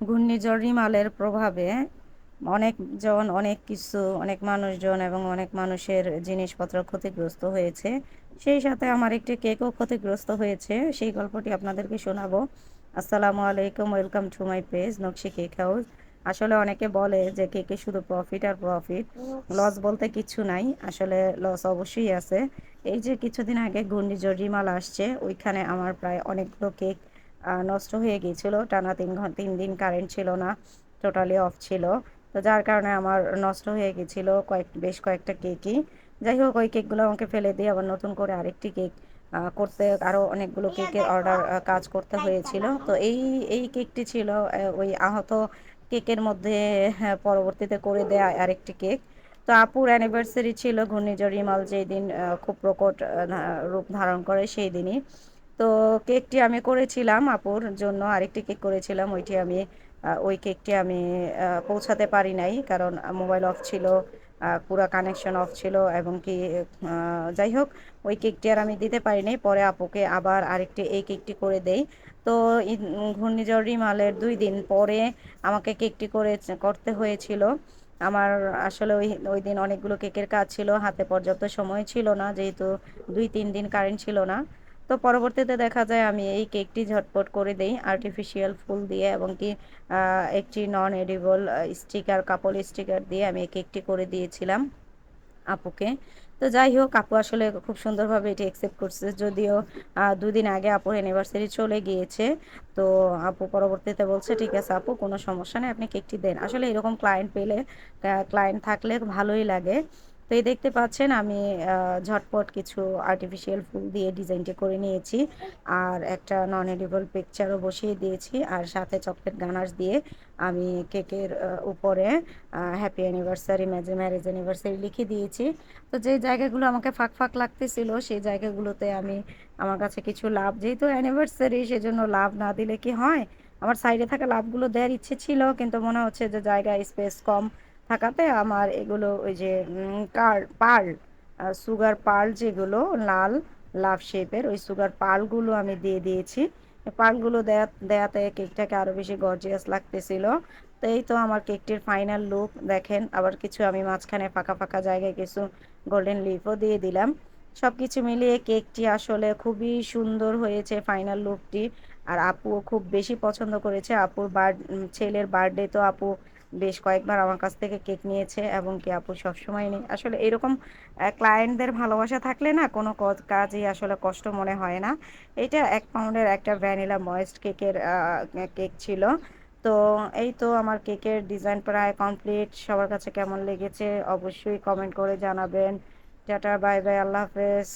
ঘূর্ণিঝড় রিমালের প্রভাবে অনেকজন অনেক কিছু, অনেক মানুষজন এবং অনেক মানুষের জিনিসপত্র ক্ষতিগ্রস্ত হয়েছে। সেই সাথে আমার একটি কেকও ক্ষতিগ্রস্ত হয়েছে। সেই গল্পটি আপনাদেরকে শোনাবো। আসসালামু আলাইকুম, welcome to my page, Nakshi cake house. আসলে অনেকে বলে যে কেকে শুধু প্রফিট আর প্রফিট লস বলতে কিছু নাই। আসলে লস অবশ্যই আছে। এই যে কিছুদিন আগে ঘূর্ণিঝড় রিমাল আসছে, ওইখানে আমার প্রায় অনেকগুলো কেক নষ্ট হয়ে গিয়েছিল। টানা তিন ঘণ্টা তিন দিন কারেন্ট ছিল না টোটালি অফ ছিল। তো যার কারণে আমার নষ্ট হয়ে গেছিল কয়েক বেশ কয়েকটা কেকই যাই হোক ওই কেকগুলো আমাকে ফেলে দিয়ে আবার নতুন করে আরেকটি কেক করতে আরও অনেকগুলো কেকের অর্ডার কাজ করতে হয়েছিল। তো এই এই কেকটি ছিল ওই আহত কেকের মধ্যে হ্যাঁ, পরবর্তীতে করে দেয়া আরেকটি কেক তো আপুর অ্যানিভার্সারি ছিল ঘূর্ণিঝড় রিমাল যেই দিন খুব প্রকট রূপ ধারণ করে সেই দিনই। তো কেকটি আমি করেছিলাম আপুর জন্য, আরেকটি কেক করেছিলাম, ওইটি আমি ওই কেকটি আমি পৌঁছাতে পারি নাই কারণ মোবাইল অফ ছিল পুরো কানেকশন অফ ছিল এবং কি যাই হোক, ওই কেকটি আর আমি দিতে পারি নাই। পরে আপুকে আবার আরেকটি, এই কেকটি করে দেই। তো ঘূর্ণিঝড় রিমালের দুই দিন পরে আমাকে কেকটি করে, করতে হয়েছিল। আমার আসলে ওই ওই দিন অনেকগুলো কেকের কাজ ছিল, হাতে পর্যাপ্ত সময় ছিল না, যেহেতু দুই, তিন দিন কারেন্ট ছিল না। তো পরবর্তীতে দেখা যায় আমি এই কেকটি ঝটপট করে দেই আর্টিফিশিয়াল ফুল দিয়ে এবং কি একটি non edible sticker couple sticker দিয়ে আমি এই কেকটি করে দিয়েছিলাম আপুকে। তো যাই হোক, আপু আসলে খুব সুন্দরভাবে এটি অ্যাকসেপ্ট করছে। যদিও দুদিন আগে আপুর অ্যানিভার্সারি চলে গিয়েছে। তো আপু পরবর্তীতে বলছে, ঠিক আছে আপু, কোনো সমস্যা নেই, আপনি কেকটি দেন। আসলে এরকম ক্লায়েন্ট পেলে ক্লায়েন্ট থাকলে ভালোই লাগে। তো এই দেখতে পাচ্ছেন আমি ঝটপট কিছু আর্টিফিশিয়াল ফুল দিয়ে ডিজাইনটি করে নিয়েছি। আর একটা নন এডিবল পিকচারও বসিয়ে দিয়েছি। আর সাথে চকলেট গানার্স দিয়ে আমি কেকের উপরে হ্যাপি অ্যানিভার্সারি ম্যাজে ম্যারেজ অ্যানিভার্সারি লিখে দিয়েছি। তো যে জায়গাগুলো আমাকে ফাঁক ফাঁক লাগতেছিল, সেই জায়গাগুলোতে আমি আমার কাছে কিছু লাভ, যেহেতু অ্যানিভার্সারি সেজন্য লাভ না দিলে কি হয়? আমার সাইডে থাকা লাভগুলো দেওয়ার ইচ্ছে ছিল, কিন্তু মনে হচ্ছে যে জায়গা স্পেস কম। থাকাতে আমার এগুলো ওই যে কার, পার্ল সুগার পার্ল যেগুলো, লাল লাভ শেপের, ওই সুগার পার্লগুলো আমি দিয়ে দিয়েছি। পার্লগুলো দেয়া, দেয়াতে কেকটাকে আরও বেশি গর্জিয়াস লাগতেছিল। তো এই তো আমার কেকটির ফাইনাল লুক, দেখেন, আবার কিছু আমি মাঝখানে ফাঁকা ফাঁকা জায়গায় কিছু গোল্ডেন লিফও দিয়ে দিলাম। সব কিছু মিলিয়ে কেকটি আসলে খুবই সুন্দর হয়েছে ফাইনাল লুকটি। আর আপুও খুব বেশি পছন্দ করেছে, আপুর বার্থ ছেলের বার্থডে তো আপু বেশ কয়েকবার আমার কাছ থেকে কেক নিয়েছে এবং কি আপু সবসময় নেই। আসলে এরকম ক্লায়েন্টদের ভালোবাসা থাকলে না কোনো কাজই আসলে কষ্ট মনে হয় না। এটা এক পাউন্ডের একটা ভ্যানিলা ময়েস্ট কেকের কেক ছিল। তো এই তো আমার কেকের ডিজাইন প্রায় কমপ্লিট সবার কাছে কেমন লেগেছে অবশ্যই কমেন্ট করে জানাবেন। টাটা বাই বাই আল্লাহ হাফেজ।